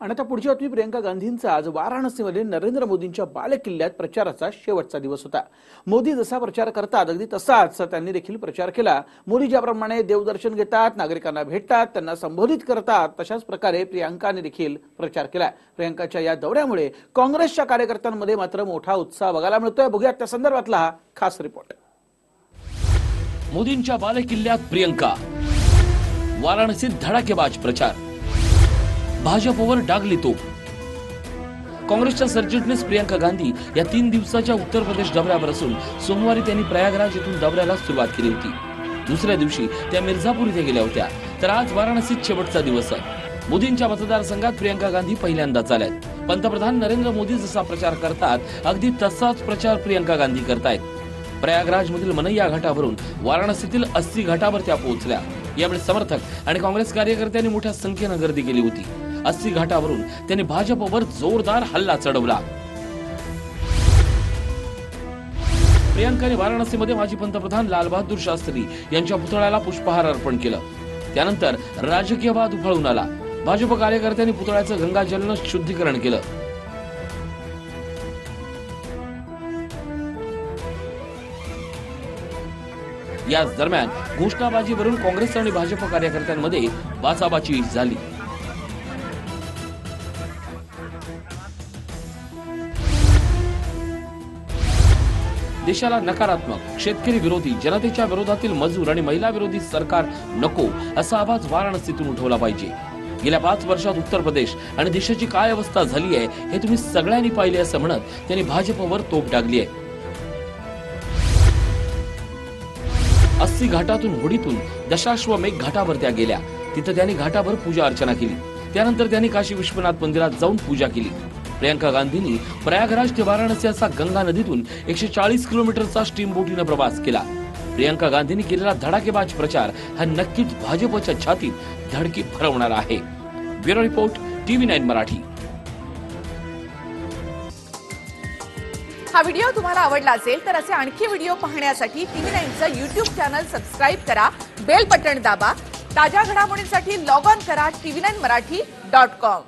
आणि आता पुढची बातमी प्रियंका गांधींचा आज वाराणसीमध्ये नरेंद्र मोदींच्या बालेकिल्ल्यात प्रचाराचा शेवटचा दिवस होता. मोदी जसा प्रचार करतात अगदी तसाच त्यांनी देखील प्रचार केला. मोदी ज्याप्रमाणे देवदर्शन घेतात नागरिकांना भेटतात त्यांना संबोधित करतात तशाच प्रकारे प्रियांकाने देखील प्रचार केला. प्रियांकाच्या या दौऱ्यामुळे काँग्रेसच्या कार्यकर्त्यांमध्ये मात्र मोठा उत्साह बघायला मिळतोय. बघूयात त्या संदर्भातला हा खास रिपोर्ट. मोदींच्या बालेकिल्ल्यात प्रियंका. वाराणसीत धडाकेबाज प्रचार. भाजपवर डाग लिहितो. काँग्रेसच्या सरचिटणीस प्रियंका गांधी या तीन दिवसाच्या उत्तर प्रदेश दौऱ्यावर असून सोमवारी त्यांनी प्रयागराज येथून दौऱ्याला सुरुवात केली होती. दुसऱ्या दिवशी त्या मिर्झापूर इथे गेल्या होत्या. तर आज वाराणसीत शेवटचा दिवस आहे. मोदींच्या मतदारसंघात प्रियंका गांधी पहिल्यांदाच आल्यात. पंतप्रधान नरेंद्र मोदी जसा प्रचार करतात अगदी तसाच प्रचार प्रियंका गांधी करतायत. प्रयागराज मधील मनैया घाटावरून वाराणसीतील अस्सी घाटावर त्या पोहोचल्या. यावेळी समर्थक आणि काँग्रेस कार्यकर्त्यांनी मोठ्या संख्येनं गर्दी केली होती. अस्सी घाटावरून त्यांनी भाजपवर जोरदार हल्ला चढवला. प्रियांकाने वाराणसीमध्ये माजी पंतप्रधान लालबहादूर शास्त्री यांच्या पुतळ्याला पुष्पहार अर्पण केलं. त्यानंतर राजकीय वाद उफाळून आला. भाजप कार्यकर्त्यांनी पुतळ्याचं गंगाजलनं शुद्धीकरण केलं. याच दरम्यान घोषणाबाजीवरून काँग्रेस आणि भाजप कार्यकर्त्यांमध्ये बाचाबाची झाली. देशाला नकारात्मक शेतकरी विरोधी जनतेच्या विरोधातील मजूर आणि महिला विरोधी सरकार नको असा आवाज वाराणसीतून उठवला पाहिजे. गेल्या पाच वर्षात उत्तर प्रदेश आणि देशाची काय अवस्था झाली आहे हे तुम्ही सगळ्यांनी पाहिले असं म्हणत त्यांनी भाजपवर तोप डागली आहे. अस्सी घाटातून होडीतून दशाश्वमेघ घाटावर त्या गेल्या. तिथं त्यांनी घाटावर पूजा अर्चना केली. त्यानंतर त्यांनी काशी विश्वनाथ मंदिरात जाऊन पूजा केली. प्रियंका गांधींनी प्रयागराज ते वाराणसी असा गंगा नदीतून एकशे चाळीस किलोमीटरचा स्टीम बोटीनं प्रवास केला. प्रियंका गांधींनी केलेला धडाकेबाज प्रचार हा नक्कीच भाजपच्या छातीत धडकी भरवणार आहे. Bureau report TV nine Marathi. हा व्हिडिओ तुम्हाला आवडला असेल तर असे आणखी व्हिडिओ पाहण्यासाठी टीव्ही नाईनचं युट्यूब चॅनल सबस्क्राईब करा बेल बटन दाबा ताज्या घडामोडींसाठी लॉग ऑन करा TV nine Marathi dot com